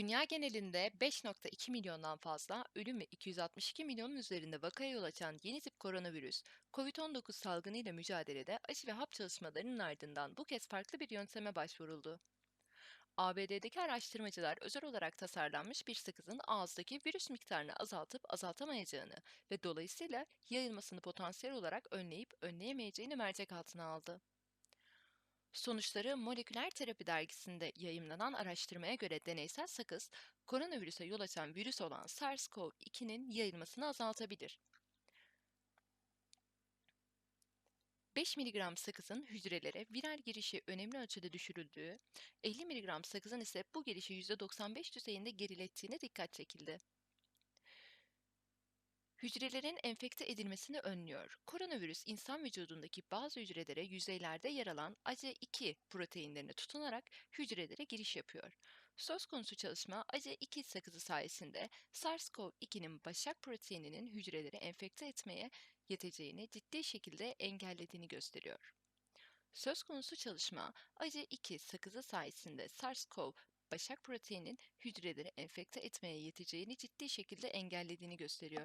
Dünya genelinde 5.2 milyondan fazla, ölüm ve 262 milyonun üzerinde vakaya yol açan yeni tip koronavirüs, COVID-19 salgınıyla mücadelede aşı ve hap çalışmalarının ardından bu kez farklı bir yönteme başvuruldu. ABD'deki araştırmacılar özel olarak tasarlanmış bir sakızın ağızdaki virüs miktarını azaltıp azaltamayacağını ve dolayısıyla yayılmasını potansiyel olarak önleyip önleyemeyeceğini mercek altına aldı. Sonuçları Moleküler Terapi dergisinde yayımlanan araştırmaya göre deneysel sakız, koronavirüse yol açan virüs olan SARS-CoV-2'nin yayılmasını azaltabilir. 5 mg sakızın hücrelere viral girişi önemli ölçüde düşürüldüğü, 50 mg sakızın ise bu girişi %95 düzeyinde gerilettiğine dikkat çekildi. Hücrelerin enfekte edilmesini önlüyor. Koronavirüs insan vücudundaki bazı hücrelere yüzeylerde yer alan ACE2 proteinlerine tutunarak hücrelere giriş yapıyor. Söz konusu çalışma ACE2 sakızı sayesinde SARS-CoV-2'nin başak proteininin hücreleri enfekte etmeye yeteceğini ciddi şekilde engellediğini gösteriyor. Söz konusu çalışma ACE2 sakızı sayesinde SARS-CoV başak proteinin hücreleri enfekte etmeye yeteceğini ciddi şekilde engellediğini gösteriyor.